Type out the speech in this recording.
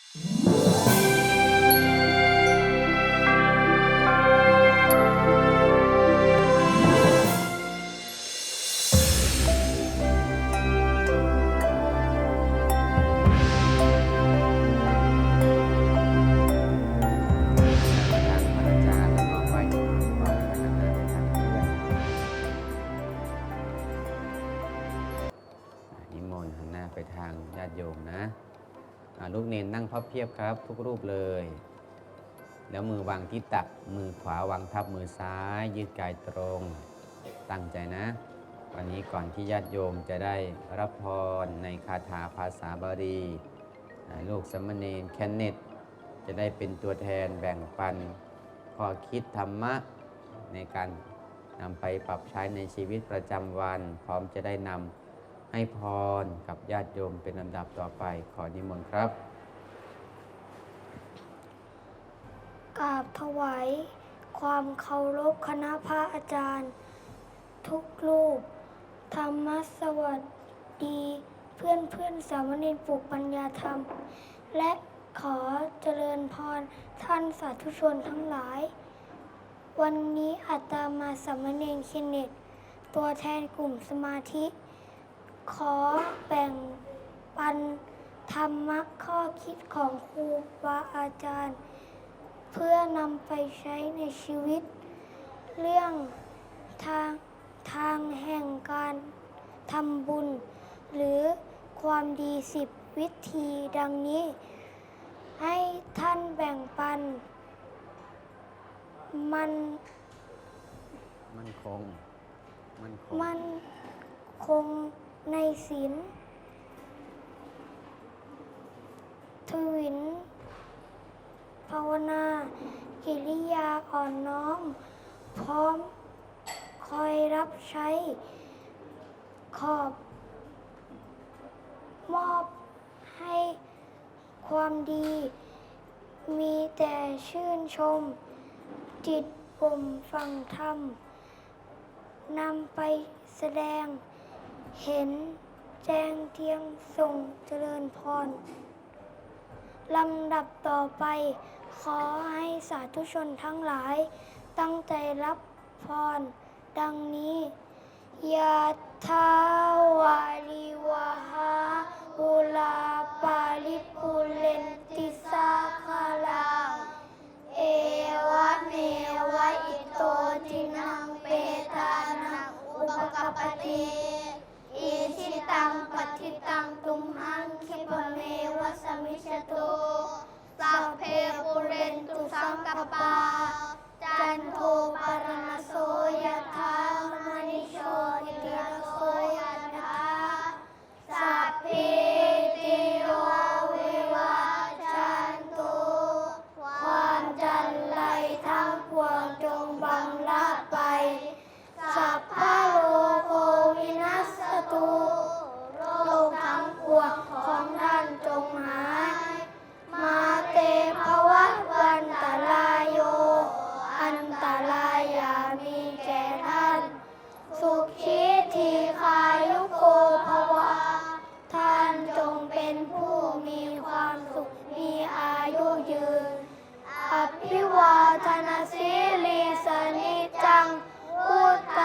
ท ลูกเนนนั่งพับเพียบครับ ทุกรูปเลย แล้วมือวางที่ตัก มือขวาวางทับมือซ้าย ยืดกายตรง ตั้งใจนะ วันนี้ก่อนที่ญาติโยมจะได้รับพรในคาถาภาษาบาลีลูกสมณเณรแคนเนตจะได้เป็นตัวแทนแบ่งปันข้อคิดธรรมะในการนำไปปรับใช้ในชีวิตประจำวัน พร้อมจะได้นำ ให้พรกับญาติโยมเป็นลำดับต่อไปขอนิมนต์ครับกราบถวายความเคารพคณะพระอาจารย์ ทุกรูป ธรรมสวัสดี เพื่อนเพื่อนสามเณรปลูกปัญญาธรรม และขอเจริญพรท่านสาธุชนทั้งหลาย วันนี้อาตมาสามเณรเคนเนตตัวแทนกลุ่มสมาธิ ขอแบ่งปันธรรมะข้อคิดของครูบาอาจารย์ เพื่อนำไปใช้ในชีวิต เรื่องทางทางแห่งการทำบุญ หรือความดีสิบวิธีดังนี้ ให้ท่านแบ่งปัน มัน มั่นคงมั่นคง มันคง ในศีลทวิน ภาวนา กิริยาอ่อนน้อม พร้อมคอยรับใช้ ขอบ มอบให้ความดี มีแต่ชื่นชม จิตบ่มฟังธรรมนำไปแสดง เห็นแจงเทียงส่งเจริญพรลำดับต่อไป ขอให้สาธุชนทั้งหลาย ตั้งใจรับพร ดังนี้ยะทาวาลิวาหาบุลาปาลิปุเลนติส กปปา จันโทปรณโสยธามณิโชติระโสยธาสัพพิติโยวิวัจจันตุความจันไรทั้งปวงจงบังละไป สัพพะโลโกวินัสตุ ความสุข มีอายุยืน อภิวาทนาสิริสนิจังพุทธ